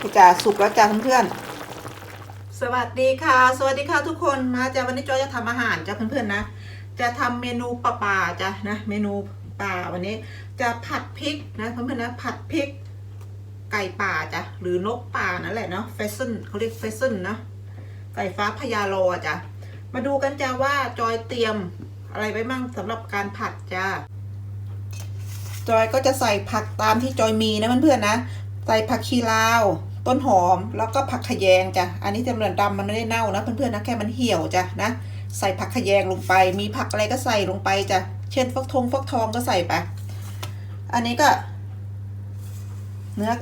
นี่จ้ะสุกแล้วจ้ะเพื่อนๆสวัสดีค่ะ สวัสดีค่ะทุกคนมาจ้ะวันนี้จอยจะทำอาหารจ้ะเพื่อนๆนะ จะทำเมนูปลาป่าจ้ะนะ เมนูป่าวันนี้จะผัดพริกนะเพื่อนๆนะผัดพริก ไก่ป่าจ้ะหรือนกป่านั่นแหละเนาะเฟซันเขาเรียกเฟซันนะไก่ฟ้าพญาโลจ้ะมาดูกันจ้ะว่าจอยเตรียมอะไรไว้มั่งสำหรับการผัดจ้ะจอยก็จะใส่ผักตามที่จอยมีนะเพื่อนๆนะ ใส่ผักชีลาว ต้นหอมแล้วก็ผักขยงจ้ะ อันนี้จะเหมือนดำมันไม่ได้เน่านะเพื่อนๆนะแค่มันเหี่ยวจ้ะนะ ใส่ผักขยงลงไป มีผักอะไรก็ใส่ลงไปจ้ะ เช่นฟักทองฟักทองก็ใส่ไป อันนี้ก็ เนื้อ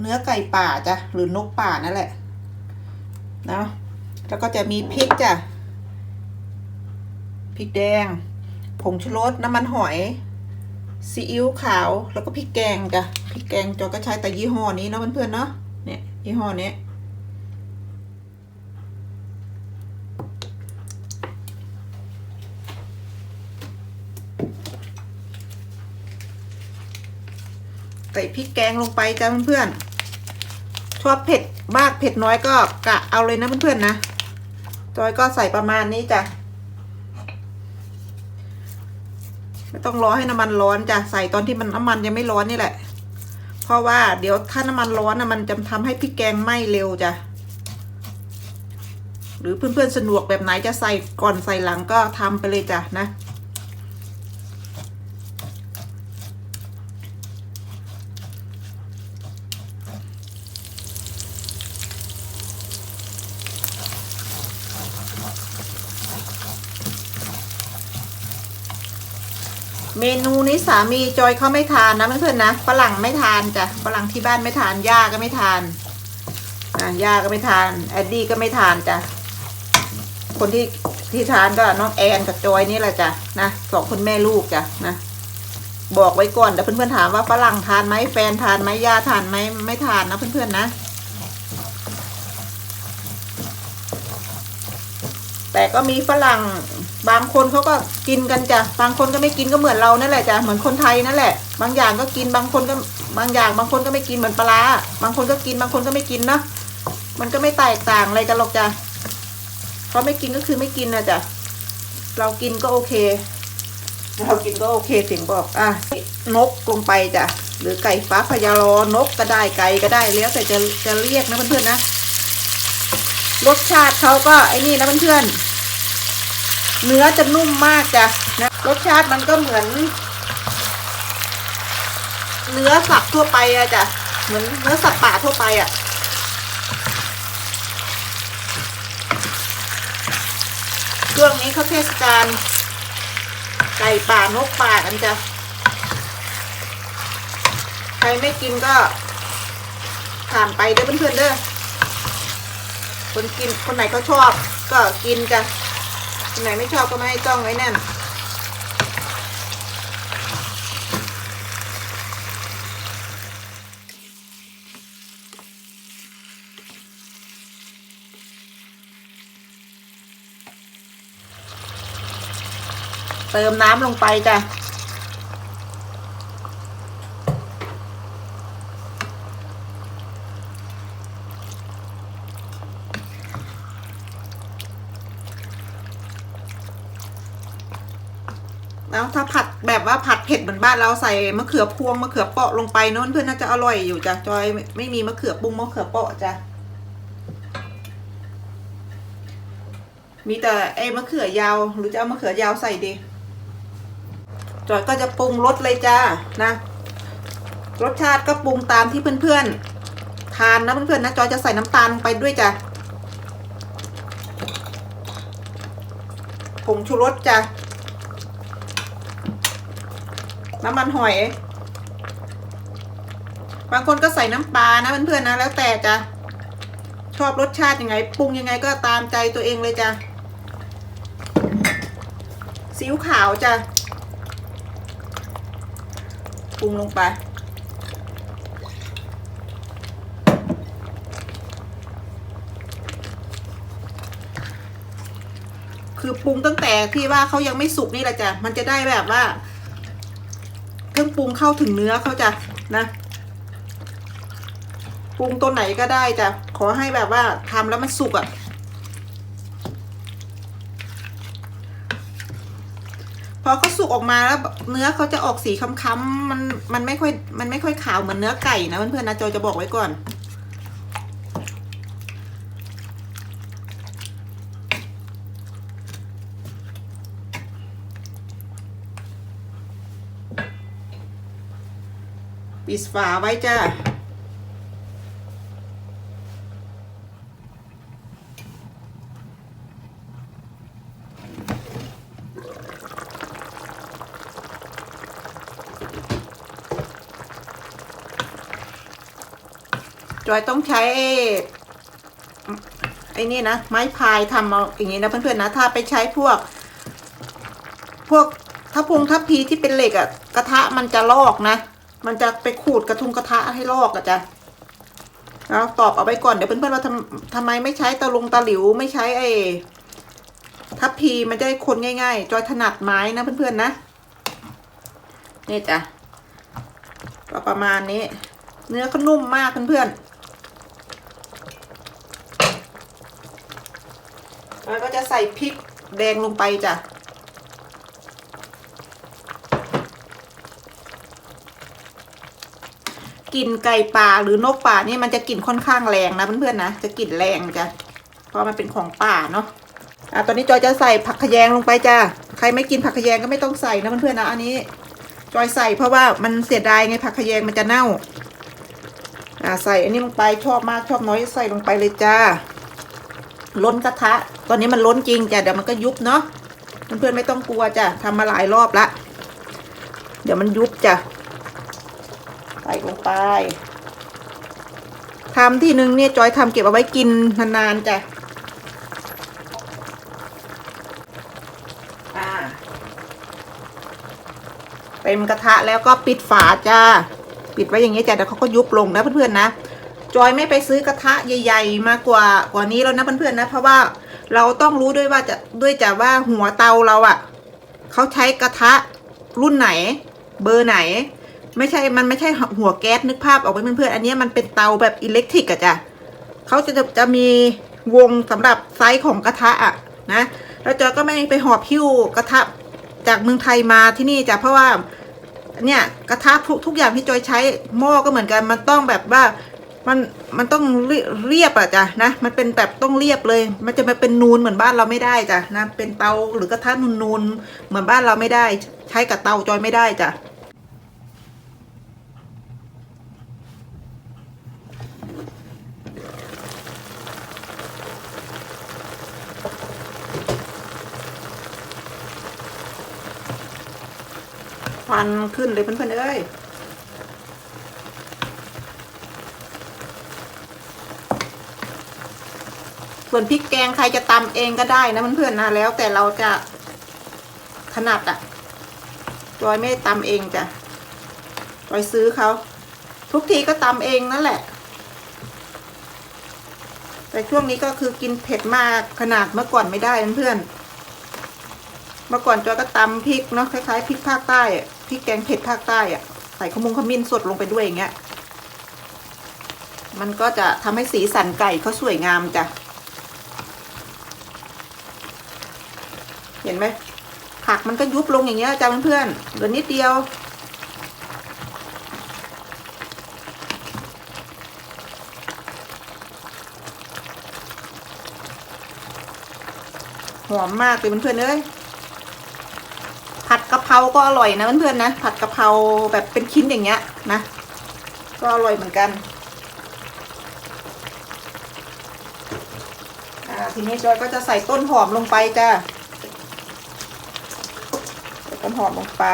เนื้อไก่ป่าจ้ะหรือนกป่านั่นแหละนะแล้วก็จะมีพริกจ้ะพริกแดง ผงชูรสน้ำมันหอยซีอิ๊วขาวแล้วก็พริกแกงจ้ะพริกแกงจอก็ใช้แต่ยี่ห้อนี้เนาะเพื่อนๆเนาะเนี่ ยี่ห้อนี้ใส่พริกแกงลงไปจ้ะเพื่อนๆชอบเผ็ดมากเผ็ดน้อยก็กะเอาเลยนะเพื่อนๆนะจอยก็ใส่ประมาณนี้จ้ะไม่ต้องรอให้น้ำมันร้อนจ้ะใส่ตอนที่มันน้ำมันยังไม่ร้อนนี่แหละ เพราะว่าเดี๋ยวถ้าน้ำมันร้อนนะมันจะทำให้พริกแกงไหม้เร็วจ้ะหรือเพื่อนๆสะดวกแบบไหนจะใส่ก่อนใส่หลังก็ทำไปเลยจ้ะนะ เมนูนี้สามีจอยเขาไม่ทานนะเพื่อนๆนะฝรั่งไม่ทานจ้ะฝรั่งที่บ้านไม่ทานย่าก็ไม่ทานอะย่าก็ไม่ทานแอดดี้ก็ไม่ทานจ้ะคนที่ที่ทานก็น้องแอนกับจอยนี่แหละจ้ะนะสองคนแม่ลูกจ้ะนะบอกไว้ก่อนเดี๋ยวเพื่อนๆถามว่าฝรั่งทานไหมแฟนทานไหมย่าทานไหมไม่ทานนะเพื่อนๆนะ แต่ก็มีฝรั่ง บางคนเขาก็กินกันจ้ะบางคนก็ไม่กินก็เหมือนเรานั่นแหละจ้ะเหมือนคนไทยนั่นแหละ บางอย่างก็กินบางคนก็บางอย่าง บางคนก็ไม่กินเหมือนปลาบางคนก็กินบางคนก็ไม่กินนะมันก็ไม่แตกต่างอะไรกันหรอกจ้ะเขาไม่กินก็คือไม่กินนะจ้ะเรากินก็โอเค เรากินก็โอเคถึงบอกอะนกลงไปจ้ะหรือไก่ฟ้าพยาลอนกก็ได้ไก่ก็ได้แล้วแต่จะจะเรียกนะเพื่อนๆนะรสชาติเขาก็ไอ้นี่นะเพื่อนๆ เนื้อจะนุ่มมากจ้ะนะรสชาติมันก็เหมือน เนื้อสับทั่วไปอะจ้ะเหมือนเนื้อสับป่าทั่วไปอะช่วงนี้เขาเทศกาลไก่ป่านกป่ากันจ้ะใครไม่กินก็ผ่านไปเด้อเพื่อนๆเด้อคนกินคนไหนเขาชอบก็กินจ้ะ ไหนไม่ชอบก็ไม่ให้จ้องไว้แน่น เติมน้ำลงไปจ้ะ แล้วถ้าผัดแบบว่าผัดเผ็ดเหมือนบ้านเราใส่มะเขือพวงมะเขือเปาะลงไปโน้นเพื่อนน่าจะอร่อยอยู่จ้ะจอยไม่ไม่มีมะเขือปรุงมะเขือเปาะจ้ะมีแต่ไอ้มะเขือยาว หรือจะเอามะเขือยาวใส่ดีจอยก็จะปรุงรสเลยจ้านะรสชาติก็ปรุงตามที่เพื่อนๆทานนะเพื่อนๆนะจอยจะใส่น้ำตาลลงไปด้วยจ้ะผงชูรสจ้ะ น้ำมันหอย บางคนก็ใส่น้ำปลานะเพื่อนๆนะแล้วแต่จ้ะชอบรสชาติยังไงปรุงยังไงก็ตามใจตัวเองเลยจ้ะซีอิ๊วขาวจ้ะปรุงลงไป คือปรุงตั้งแต่ที่ว่าเขายังไม่สุกนี่แหละจ้ะมันจะได้แบบว่า เครื่องปรุงเข้าถึงเนื้อเขาจะนะปรุงตัวไหนก็ได้จ้ะขอให้แบบว่าทำแล้วมันสุกอะ่ะพอเขาสุกออกมาแล้วเนื้อเขาจะออกสีค้ำๆมันมันไม่ค่อยมันไม่ค่อยขาวเหมือนเนื้อไก่นะเพื่อนๆนะจอยจะบอกไว้ก่อน ปิดฝาไว้จ้าจอยต้องใช้ไอ้นี่นะ ไม้พายทำเอาอย่างนี้นะเพื่อนๆนะ ถ้าไปใช้พวก พวกถ้าพงทัพพีที่เป็นเหล็กอะกระทะมันจะลอกนะ มันจะไปขูดกระทุงกระทะให้ลอกอะจ้ะแล้วตอบเอาไว้ก่อนเดี๋ยวเพื่อนๆว่าทำทำไมไม่ใช้ตะลุงตะหลิวไม่ใช้ไอ้ทัพพีมันจะได้คนง่ายๆ จอยถนัดไม้นะเพื่อนๆนะนี่จ้ะก็ประมาณนี้ เนื้อก็นุ่มมากเพื่อนๆแล้วก็จะใส่พริกแดงลงไปจ้ะ กลิ่นไก่ป่าหรือนกป่านี่มันจะกลิ่นค่อนข้างแรงนะเพื่อนๆนะจะกลิ่นแรงจ้ะเพราะมันเป็นของป่าเนาะอะตอนนี้จอยจะใส่ผักขยงลงไปจ้ะใครไม่กินผักขยงก็ไม่ต้องใส่นะเพื่อนๆนะอันนี้ จอยใส่เพราะว่ามันเสียดายไงผักขยงมันจะเน่าอ่าใส่อันนี้ลงไปชอบมากชอบน้อยใส่ลงไปเลยจ้าล้นกระทะ ตอนนี้มันล้นจริงจ้ะเดี๋ยวมันก็ยุบเนาะเพื่อนๆไม่ต้องกลัวจ้ะทำมาหลายรอบละเดี๋ยวมันยุบจ้ะ ใส่ลงไปทำที่หนึ่งเนี่ยจอยทำเก็บเอาไว้กินนานๆจ้ะอ่าเต็มกระทะแล้วก็ปิดฝาจ้า ปิดไว้อย่างนี้จ้ะเดี๋ยวเขาก็ยุบลงนะเพื่อนๆนะจอยไม่ไปซื้อกระทะใหญ่ๆ มากกว่ากว่านี้แล้วนะเพื่อนๆนะเพราะว่าเราต้องรู้ด้วยว่าจะด้วยจ้ะว่าหัวเตาเราอะ่ะเขาใช้กระทะรุ่นไหน เบอร์ไหน ไม่ใช่มันไม่ใช่หัวแก๊สนึกภาพออกไปเพื่อนๆอันนี้มันเป็นเตาแบบอิเล็กทริกอะจ้ะเขาจะจะจะมีวงสำหรับไซส์ของกระทะอะนะแล้วจอยก็ไม่ไปหอบหิ้วกระทะจากเมืองไทยมาที่นี่จ้ะเพราะว่าเนี่ยกระทะทุกทุกอย่างที่จอยใช้หม้อก็เหมือนกันมันต้องแบบว่ามันมันต้องเรีเรียบอะจ้ะนะมันเป็นแบบต้องเรียบเลย มันจะมาเป็นนูนเหมือนบ้านเราไม่ได้จ้ะนะเป็นเตาหรือกระทะนูนๆเหมือนบ้านเราไม่ได้ ใช้กับเตาจอยไม่ได้จ้ะ ควันขึ้นเลยเพื่อนๆเอ้ยส่วนพริกแกงใครจะตำเองก็ได้นะเพื่อนๆนะแล้ว แต่เราจะถนัดอะจอยไม่ได้ตำเองจ้ะจอยซื้อเขาทุกทีก็ตำเองนั่นแหละ แต่ช่วงนี้ก็คือกินเผ็ดมากขนาดเมื่อก่อนไม่ได้เพื่อนเมื่อก่อนจอยก็ตำพริกเนาะคล้ายๆพริกภาคใต้พริกแกงเผ็ดภาคใต้อะใส่ขมุงขมิ้นสดลงไปด้วยอย่างเงี้ย มันก็จะทำให้สีสันไก่เขาสวยงามจ้ะ เห็นไหมผักมันก็ยุบลงอย่างเงี้ยจ้ะเพื่อนๆเหลือนิดเดียว หอมมากเลยเพื่อนๆเอ้ยผัดกะเพราก็อร่อยนะเพื่อนๆนะผัดกะเพราแบบเป็นชิ้นอย่างเงี้ยนะก็อร่อยเหมือนกันอ่าทีนี้จอยก็จะใส่ต้นหอมลงไปจ้าใส่ต้นหอมลงไป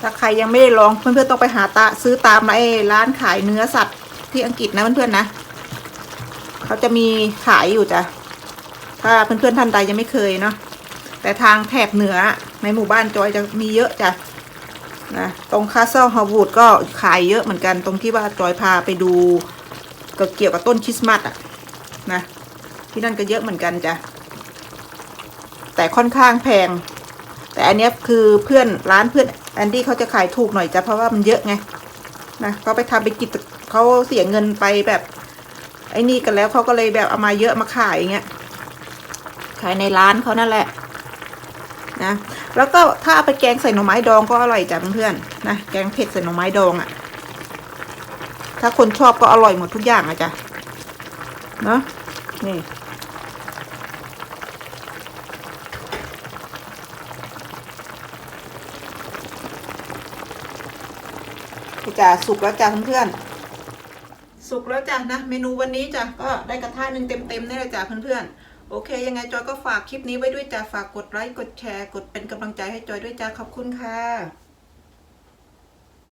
ถ้าใครยังไม่ได้ลองเพื่อนๆต้องไปหาตาซื้อตามไอ้ร้านขายเนื้อสัตว์ ที่อังกฤษนะเพื่อนๆนะเขาจะมีขายอยู่จ้ะถ้าเพื่อนๆท่านใดยังไม่เคยเนาะแต่ทางแถบเหนือในหมู่บ้านจอยจะมีเยอะจ้ะนะตรงคาสเซิลฮาวูดก็ขายเยอะเหมือนกันตรงที่ว่าจอยพาไปดูก็เกี่ยวกับต้นคริสต์มาสอะนะที่นั่นก็เยอะเหมือนกันจ้ะแต่ค่อนข้างแพง แต่อันนี้คือเพื่อนร้านเพื่อนแอนดี้เขาจะขายถูกหน่อยจ้ะเพราะว่ามันเยอะไงนะเขาไปทำไปกิจ เขาเสียเงินไปแบบไอ้นี่กันแล้วเขาก็เลยแบบเอามาเยอะมาขายอย่างเงี้ยขายในร้านเขานั่นแหละนะแล้วก็ถ้าเอาไปแกงใส่หน่อไม้ดองก็อร่อยจ้ะเพื่อนๆนะแกงเผ็ดใส่หน่อไม้ดองอะ่ะ ถ้าคนชอบก็อร่อยหมดทุกอย่างอะจ้ะเนาะนี่จ้ะสุกแล้วจ้ะเพื่อนๆ สุกแล้วจ้ะนะ เมนูวันนี้จ้ะก็ได้กระทะหนึ่งเต็มๆนี่แหละจ้ะเพื่อนๆ โอเค ยังไงจอยก็ฝากคลิปนี้ไว้ด้วยจ้ะฝากกดไลค์กดแชร์ กดเป็นกำลังใจให้จอยด้วยจ้ะขอบคุณค่ะ